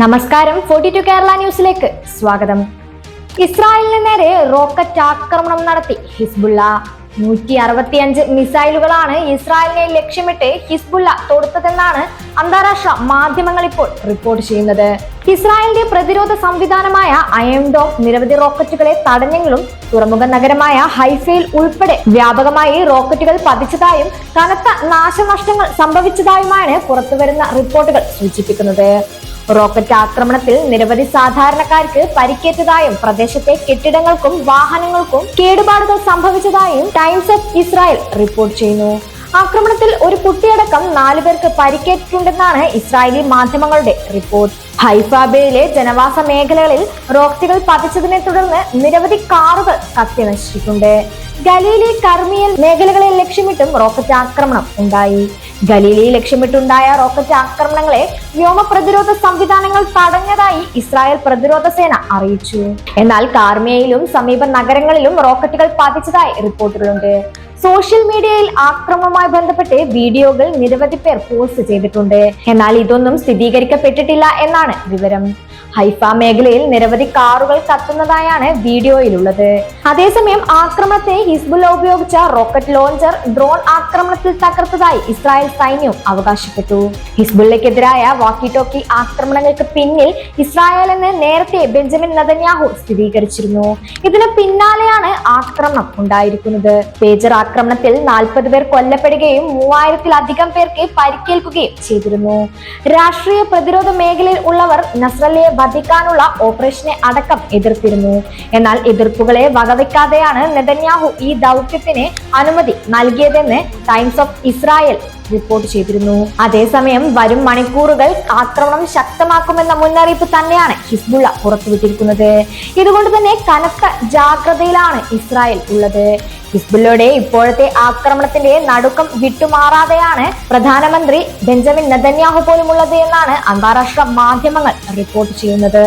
നമസ്കാരം forty to Kerala ന്യൂസിലേക്ക് സ്വാഗതം. ഇസ്രായേലിന് നേരെ റോക്കറ്റ് ആക്രമണം നടത്തി. ഹിസ്ബുള്ള നൂറ്റി അറുപത്തിയഞ്ച് മിസൈലുകളാണ് ഇസ്രായേലിനെ ലക്ഷ്യമിട്ട് ഹിസ്ബുള്ള തൊടുത്തതെന്നാണ് അന്താരാഷ്ട്ര മാധ്യമങ്ങൾ ഇപ്പോൾ റിപ്പോർട്ട് ചെയ്യുന്നത്. ഇസ്രായേലിന്റെ പ്രതിരോധ സംവിധാനമായ അയംഡോം നിരവധി റോക്കറ്റുകളെ തടഞ്ഞെങ്കിലും തുറമുഖ നഗരമായ ഹൈഫയിൽ ഉൾപ്പെടെ വ്യാപകമായി റോക്കറ്റുകൾ പതിച്ചതായും കനത്ത നാശനഷ്ടങ്ങൾ സംഭവിച്ചതായുമാണ് പുറത്തുവരുന്ന റിപ്പോർട്ടുകൾ സൂചിപ്പിക്കുന്നത്. റോക്കറ്റ് ആക്രമണത്തിൽ നിരവധി സാധാരണക്കാർക്ക് പരിക്കേറ്റതായും പ്രദേശത്തെ കെട്ടിടങ്ങൾക്കും വാഹനങ്ങൾക്കും കേടുപാടുകൾ സംഭവിച്ചതായും ടൈംസ് ഓഫ് ഇസ്രായേൽ റിപ്പോർട്ട് ചെയ്യുന്നു. ആക്രമണത്തിൽ ഒരു കുട്ടിയടക്കം നാലു പേർക്ക് പരിക്കേറ്റിട്ടുണ്ടെന്നാണ് ഇസ്രായേലി മാധ്യമങ്ങളുടെ റിപ്പോർട്ട്. ഹൈഫാബയിലെ ജനവാസ മേഖലകളിൽ റോക്കറ്റുകൾ പതിച്ചതിനെ തുടർന്ന് നിരവധി കാറുകൾ കത്തിനശിച്ചിട്ടുണ്ട്. ഗലീലി കർമിയൽ മേഖലകളെ ലക്ഷ്യമിട്ടും റോക്കറ്റ് ആക്രമണം ഉണ്ടായി. ഗലീലി ലക്ഷ്യമിട്ടുണ്ടായ റോക്കറ്റ് ആക്രമണങ്ങളെ വ്യോമ പ്രതിരോധ സംവിധാനങ്ങൾ തടഞ്ഞതായി ഇസ്രായേൽ പ്രതിരോധ സേന അറിയിച്ചു. എന്നാൽ കാർമിയയിലും സമീപ നഗരങ്ങളിലും റോക്കറ്റുകൾ പതിച്ചതായി റിപ്പോർട്ടുകളുണ്ട്. സോഷ്യൽ മീഡിയയിൽ ആക്രമണവുമായി ബന്ധപ്പെട്ട് വീഡിയോകൾ നിരവധി പേർ പോസ്റ്റ് ചെയ്തിട്ടുണ്ട്. എന്നാൽ ഇതൊന്നും സ്ഥിരീകരിക്കപ്പെട്ടിട്ടില്ല എന്നാണ് വിവരം. ഹൈഫ മേഖലയിൽ നിരവധി കാറുകൾ കത്തുന്നതായാണ് വീഡിയോയിലുള്ളത്. അതേസമയം ആക്രമണത്തെ ഹിസ്ബുൽ ഉപയോഗിച്ച റോക്കറ്റ് ലോഞ്ചർ ഡ്രോൺ ആക്രമണത്തിൽ തകർത്തതായി ഇസ്രായേൽ സൈന്യം അവകാശപ്പെട്ടു. ഹിസ്ബുള്ളയ്ക്കെതിരായ വാക്കി ടോക്കി ആക്രമണങ്ങൾക്ക് പിന്നിൽ ഇസ്രായേൽ എന്ന് നേരത്തെ ബെഞ്ചമിൻ നദന്യാഹു സ്ഥിരീകരിച്ചിരുന്നു. ഇതിന് പിന്നാലെയാണ് ആക്രമണം ഉണ്ടായിരിക്കുന്നത്. പേജർ ആക്രമണത്തിൽ നാൽപ്പത് പേർ കൊല്ലപ്പെടുകയും മൂവായിരത്തിലധികം പേർക്ക് പരിക്കേൽക്കുകയും ചെയ്തിരുന്നു. രാഷ്ട്രീയ പ്രതിരോധ മേഖലയിൽ ഉള്ളവർ നസ്രല്ലയെ വധിക്കാനുള്ള ഓപ്പറേഷനെ അടക്കം എതിർത്തിരുന്നു. എന്നാൽ എതിർപ്പുകളെ വകവെക്കാതെയാണ് നെതന്യാഹു ഈ ദൗത്യത്തിന് അനുമതി നൽകിയതെന്ന് ടൈംസ് ഓഫ് ഇസ്രായേൽ റിപ്പോർട്ട് ചെയ്തിരുന്നു. അതേസമയം വരും മണിക്കൂറുകൾ ആക്രമണം ശക്തമാക്കുമെന്ന മുന്നറിയിപ്പ് തന്നെയാണ് ഹിസ്ബുള്ള പുറത്തുവിട്ടിരിക്കുന്നത്. ഇതുകൊണ്ട് തന്നെ കനത്ത ജാഗ്രതയിലാണ് ഇസ്രായേൽ ഉള്ളത്. ഹിസ്ബുള്ളയുടെ ഇപ്പോഴത്തെ ആക്രമണത്തിന്റെ നടുക്കം വിട്ടുമാറാതെയാണ് പ്രധാനമന്ത്രി ബെഞ്ചമിൻ നെതന്യാഹു പോലുമുള്ളത് എന്നാണ് അന്താരാഷ്ട്ര മാധ്യമങ്ങൾ റിപ്പോർട്ട് ചെയ്യുന്നത്.